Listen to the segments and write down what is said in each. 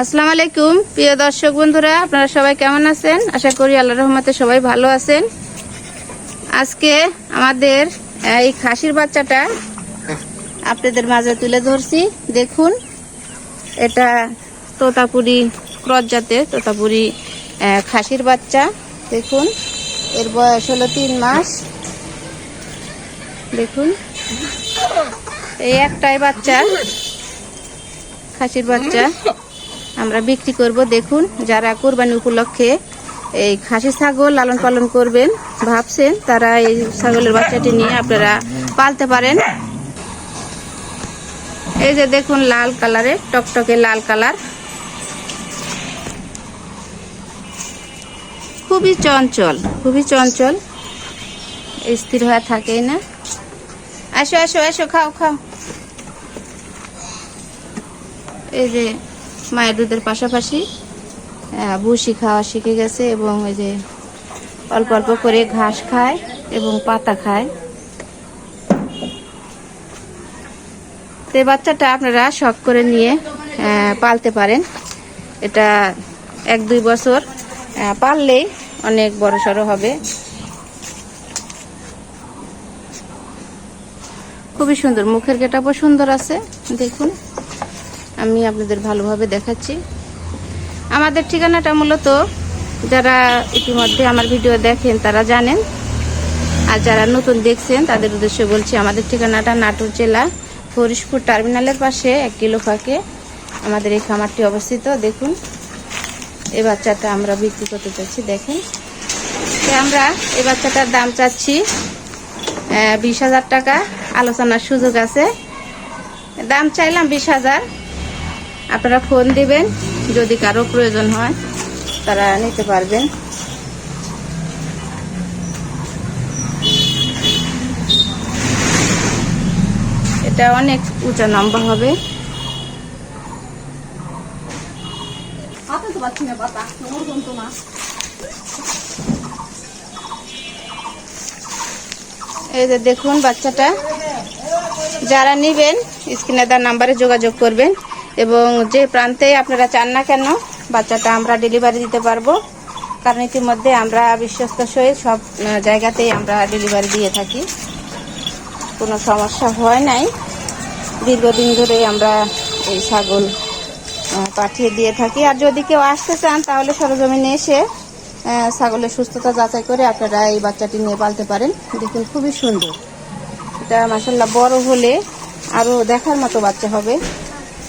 আসসালামু আলাইকুম, প্রিয় দর্শক বন্ধুরা, আপনারা সবাই কেমন আছেন? আশা করি আল্লাহ রহমতে সবাই ভালো আছেন। আজকে আমাদের এই খাসির বাচ্চাটা আপনাদের মাঝে তুলে ধরছি। দেখুন, এটা তোতাপুরি ক্রস জাতের তোতাপুরি খাসির বাচ্চা। দেখুন, এর বয়স হলো তিন মাস। দেখুন, এই একটাই বাচ্চা, খাসির বাচ্চা। আমরা বিক্রি করব। দেখুন, যারা কোরবানি উপলক্ষে এই খাসি ছাগল লালন পালন করবেন, ভাবছেন তারা এই ছাগলের বাচ্চাটি নিয়ে আপনারা পালতে পারেন। এই যে দেখুন, লাল কালারের টকটকে লাল কালার। খুবই চঞ্চল খুবই চঞ্চল। স্থির হয়ে থাকেই না। আসো আসো আসো, খাও খাও। এই যে মায়ের দুধের পাশাপাশি ভুসি খাওয়া শিখে গেছে এবং ওই যে অল্প অল্প করে ঘাস খায় এবং পাতা খায়। তো বাচ্চাটা আপনারা শখ করে নিয়ে পালতে পারেন। এটা এক দুই বছর পাললেই অনেক বড় সড়ো হবে। খুবই সুন্দর, মুখের গেটাপও সুন্দর আছে, দেখুন। আমি আপনাদের ভালোভাবে দেখাচ্ছি। আমাদের ঠিকানাটা মূলত যারা ইতিমধ্যে আমার ভিডিও দেখেন তারা জানেন। আর যারা নতুন দেখছেন, তাদের উদ্দেশ্যে বলছি আমাদের ঠিকানাটা নাটোর জেলা হরিশপুর টার্মিনালের পাশে, এক কিলো ফাঁকে আমাদের এই খামারটি অবস্থিত। দেখুন, এ বাচ্চাটা আমরা বিক্রি করতে চাচ্ছি, দেখেন। তো আমরা এ বাচ্চাটার দাম চাচ্ছি বিশ হাজার টাকা। আলোচনার সুযোগ আছে। দাম চাইলাম বিশ হাজার। আপনারা ফোন দিবেন, যদি কারও প্রয়োজন হয়, তারা নিতে পারবেন। এটা অনেক উঁচা লম্বা হবে। এই যে দেখুন বাচ্চাটা। যারা নিবেন, স্ক্রিনে তার নাম্বারে যোগাযোগ করবেন। এবং যে প্রান্তে আপনারা চান না কেন, বাচ্চাটা আমরা ডেলিভারি দিতে পারব। কারণ ইতিমধ্যে আমরা বিশ্বস্ত সহিত সব জায়গাতেই আমরা ডেলিভারি দিয়ে থাকি। কোনো সমস্যা হয় নাই। দীর্ঘদিন ধরে আমরা এই ছাগল পাঠিয়ে দিয়ে থাকি। আর যদি কেউ আসতে চান, তাহলে সরজমিনে এসে ছাগলের সুস্থতা যাচাই করে আপনারা এই বাচ্চাটি নিয়ে পালতে পারেন। দেখুন, খুবই সুন্দর। এটা মাসাল্লাহ বড় হলে আরও দেখার মতো বাচ্চা হবে।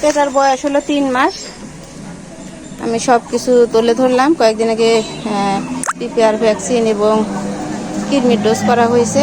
এটার বয়স হলো তিন মাস। আমি সব কিছু তুলে ধরলাম। কয়েকদিন আগে পিপিআর ভ্যাকসিন এবং কিডনির ডোজ করা হয়েছে।